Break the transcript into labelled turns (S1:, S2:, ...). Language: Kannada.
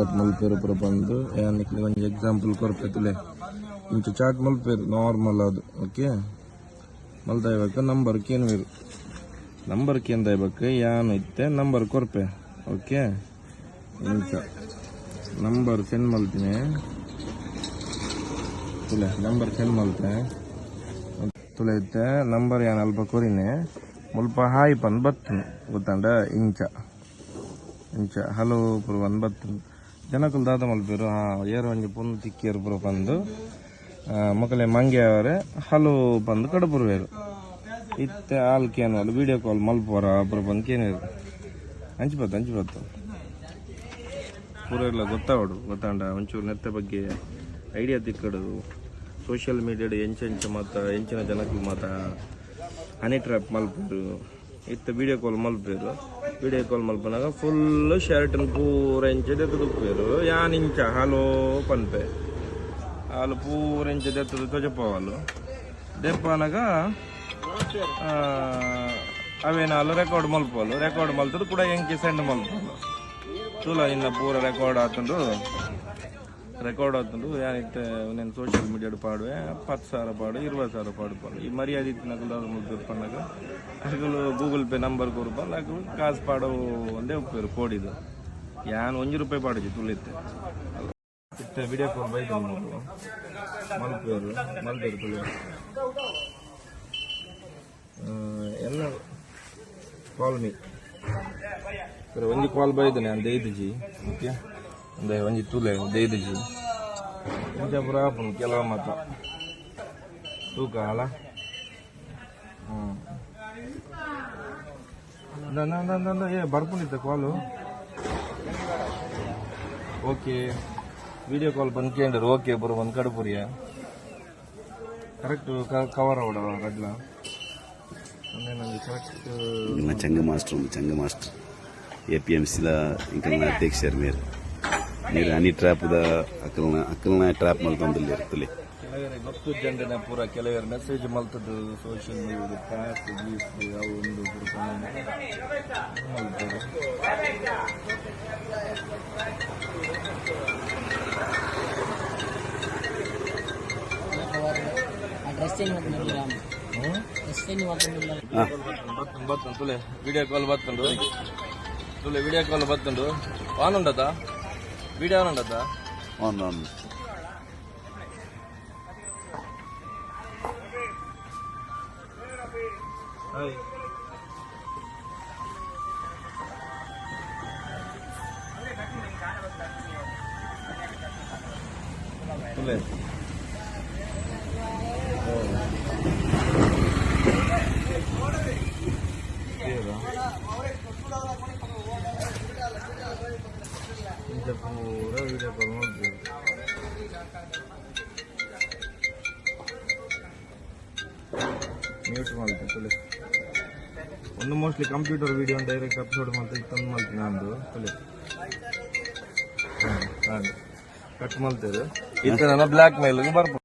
S1: ಚಾಟ್ ಮಲ್ಪೇರು ಪೂರ ಬಂದು ಏನಕ್ಕೆ ಒಂದು ಎಕ್ಸಾಂಪಲ್ ಕೊರ್ಪೆ ತುಲೆ ಇಂಚ ಚಾಟ್ ಮಲ್ಪೇರು ನಾರ್ಮಲ್ ಅದು ಓಕೆ ಮಲ್ದ ಇವಾಗ ನಂಬರ್ ಕೇನು ಇರು ನಂಬರ್ ಕೇಂದ ಏನು ಇತ್ತೆ ನಂಬರ್ ಕೊರ್ಪೆ ಓಕೆ ಇಂಚ ನಂಬರ್ ಸೆಂಡ್ ಮಲ್ತೀನಿ ತುಲೆ ನಂಬರ್ ಸೆಂಡ್ ಮಲ್ತೆ ತುಲೆ ಇತ್ತೆ ನಂಬರ್ ಏನು ಅಲ್ಪ ಕೊರಿನೆ ಮುಲ್ಪ ಹಾಯ್ ಪಂದ್ ಬತ್ತನು ಗೊತ್ತಂಡ ಇಂಚ ಇಂಚ ಹಲೋ ಪುರ ಬತ್ತನು ಜನಕುಲ್ ದಾದ ಮಲ್ಪೇರು, ಹಾ, ಏರು ಒಂಜಿ ಪುನ್ ತಿಕ್ಕಿಯರು ಪುರ ಬಂದು ಮಕ್ಕಳೇ ಮಂಗೆ ಅವರೇ, ಹಲೋ ಬಂದು ಕಡಪುರ್ವೇರು ಇತ್ತೆ ಆಲ್ ಕೇನೋಲು ವಿಡಿಯೋ ಕಾಲ್ ಮಲ್ಪೋರ, ಪುರ ಬಂದು ಕೇನೇರು ಹಂಚಿಪತ್ತು ಹಂಚಿಪತ್ತು ಪೂರ ಎಲ್ಲ ಗೊತ್ತಾವಡು ಗೊತ್ತಾಂಡ? ಒಂಚೂರು ನೆತ್ತ ಬಗ್ಗೆ ಐಡಿಯಾ ತಿಕ್ಕಡು. ಸೋಷಿಯಲ್ ಮೀಡಿಯಾಡ್ ಎಂಚ ಎಂಚ ಮಾತ, ಎಂಚಿನ ಜನಕ್ಕೆ ಮಾತ. ಹನಿ ಟ್ರ್ಯಾಪ್ ಮಲ್ಪೇರು. ಇತ್ತ ವಿಡಿಯೋ ಕಾಲ್ ಮಲ್ಪೇರು. ವಿಡಿಯೋ ಕಾಲ್ ಮಲ್ಪನಾಗ ಫುಲ್ ಶರ್ಟ್ ಪೂರ ಎಂಚ ದೆತ್ತದು ಉಪ್ಪೇರು ಯಾನ್ ಇಂಚ? ಹಾಲೋ, ಪನ್ಪೆ. ಹಾಲು ಪೂರ ಎಂಚ ದೆತ್ತದು ತೊಜಪವಾಲು ದೆಪ್ಪನಾಗ ಅವೇನು ಹಾಲು? ರೆಕಾರ್ಡ್ ಮಲ್ಪಲು ರೆಕಾರ್ಡ್ ಮಲ್ತದು ಕೂಡ ಎಂಕಿ ಸೆಂಡ್ ಮಲ್ಪಲು ತುಲ ಇನ್ನ ಪೂರ ರೆಕಾರ್ಡ್ ಆತಂಡು ರೆಕಾರ್ಡ್ ಆತಂಡು ಯಾನಿತ್ತೆ నేను ಸೋಷಿಯಲ್ ಮೀಡಿಯಾಡ್ ಪಾಡುವೆ ಹತ್ತು ಸಾವಿರ ಪಾಡು, ಇರುವತ್ತು ಸಾವಿರ ಪಾಡು ಪಾಡು ಈ ಮರ್ಯಾದೆ ಇತ್ತಿನಕಲ್ ಮುಗ್ದು ಪಣ್ಣಾಗ. ಅದಕ್ಕೂ ಗೂಗಲ್ ಪೇ ನಂಬರ್ ಕೊರು ಅಕಲು ಕಾಸು ಪಾಡೋ ಒಂದೇ ಉಪ್ಪೇರು ಕೋಡಿದು ಯಾನ್ ಒಂಜಿ ರೂಪಾಯಿ ಪಾಡಿದ್ವಿ ತುಳಿತ್ತೆ. ಇತ್ತೆ ವಿಡಿಯೋ ಕಾಲ್ ಬೈಕ್ ಮಲ್ಪೇರು ಮಲ್ಪೇರು ತುಳಿ ಎಲ್ಲ ಕಾಲ್ ಮೀ ಒಂದು ಒಂಜಿ ಕಾಲ್ ಬೈದನೆ ನಾನು ಐದು ಜಿ okay? ಅಂದ ಒಂಜಿ ತುಲೆ ಒಂದು ಐದು ಜಿ ಇಂಚ ಪುರ ಆಪುನು ಕೆಲವು ಮಾತ ತೂಕ ಅಲ್ಲ ಹ್ಞೂ ದಂದ ಏ ಬರ್ಪುನಿತ್ತ ಕಾಲು ಓಕೆ ವಿಡಿಯೋ ಕಾಲ್ ಬಂದು ಕೇಂದ್ರ ಓಕೆ ಬರೋ ಒಂದು ಕಡುಪುರಿಯ ಕರೆಕ್ಟ್ ಕವರ್ ಅವಡ ರಡ್ಲ ಅಂದ್ರೆ ನನಗೆ ಕರೆಕ್ಟ್
S2: ನಿಮ್ಮ ಚಂಗ మాస్టర్ ఉంది చంగ మాస్టర్ ఏపీఎంసీల ఇంకా నా అధ్యక్షరు మీరు ಅನಿ ಹನಿ ಟ್ರ್ಯಾಪ್ದ ಅಕಲ್ನ ಅಕಲ್ನ ಟ್ರ್ಯಾಪ್ ಮಲ್ತಂದಲ್ಲಿ ಇರ್ತಲ್ಲಿ
S1: ಕೆಲವರು ಗೊತ್ತು ಜಂಡನ ಪೂರ ಕೆಲವರು ಮೆಸೇಜ್ ಮಲ್ತದ್ದು ಸೋಶಿಯಲ್ ಮೀಡಿಯಾದ ಟ್ಯಾಪ್ ಗೀಪ್ ಯಾವ ಒಂದು ಬರ್ಕೊಂಡು ಬರ್ತಾನೆ ತುಲೆ ವಿಡಿಯೋ ಕಾಲ್ ಬರ್ಕೊಂಡು ತುಲೆ ವಿಡಿಯೋ ಕಾಲ್ ಬರ್ಕೊಂಡು ಆನ್ వీడియో ఉండద్దా
S2: అవును
S1: హాయ్ Tulen. ಪೂರ ವಿಡಿಯೋ ಕಾಲ್ ಮಾಡ್ತೀವಿ ಮ್ಯೂಟ್ ಮಾಡ್ತೀನಿ ತಲೆ ಒಂದು mostly computer video direct upload ಮಾಡ್ತಾ ತಂದು ಮಾಡ್ತೀನಿ ನಂದು ತಲೆ ಕಟ್ ಮಾಡ್ತೇವೆ ಈ ಥರ ಬ್ಲ್ಯಾಕ್ ಬರ್ಬೋದು.